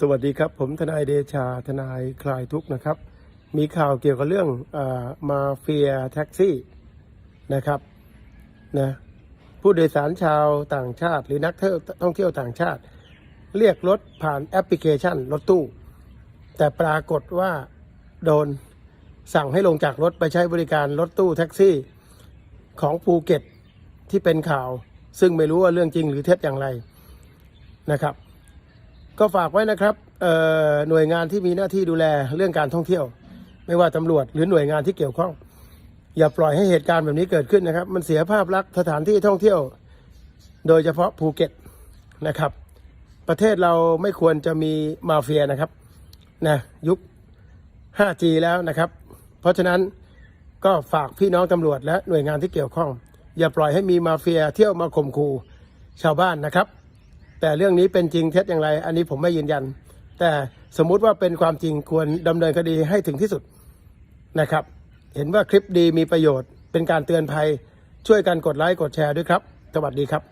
สวัสดีครับ ผมทนายเดชาทนายคลายทุกข์นะครับ มีข่าวเกี่ยวกับเรื่องอามาเฟียแท็กซี่นะครับนะผู้โดยสารชาวต่างชาติ หรือนักท่องเที่ยวต่างชาติ เรียกรถผ่านแอปพลิเคชันรถตู้ แต่ปรากฏว่าโดนสั่งให้ลงจากรถไปใช้บริการรถตู้แท็กซี่ของภูเก็ตที่เป็นข่าว ซึ่งไม่รู้ว่าเรื่องจริงหรือเท็จอย่างไรนะครับ ก็ฝากไว้นะครับหน่วยงานที่มีหน้าที่ดูแลเรื่องการท่องเที่ยว ไม่ว่าตำรวจหรือหน่วยงานที่เกี่ยวข้อง อย่าปล่อยให้เหตุการณ์แบบนี้เกิดขึ้นนะครับ มันเสียภาพลักษณ์สถานที่ท่องเที่ยว โดยเฉพาะภูเก็ตนะครับ ประเทศเราไม่ควรจะมีมาเฟียนะครับนะยุค 5G แล้วนะครับ เพราะฉะนั้นก็ฝากพี่น้องตำรวจและหน่วยงานที่เกี่ยวข้อง อย่าปล่อยให้มีมาเฟียเที่ยวมาข่มขู่ชาวบ้านนะครับ แต่เรื่องนี้เป็นจริงเท็จอย่างไร อันนี้ผมไม่ยืนยัน แต่สมมุติว่าเป็นความจริงควรดำเนินคดีให้ถึงที่สุดนะครับ เห็นว่าคลิปดีมีประโยชน์ เป็นการเตือนภัย ช่วยกันกดไลค์กดแชร์ด้วยครับ สวัสดีครับ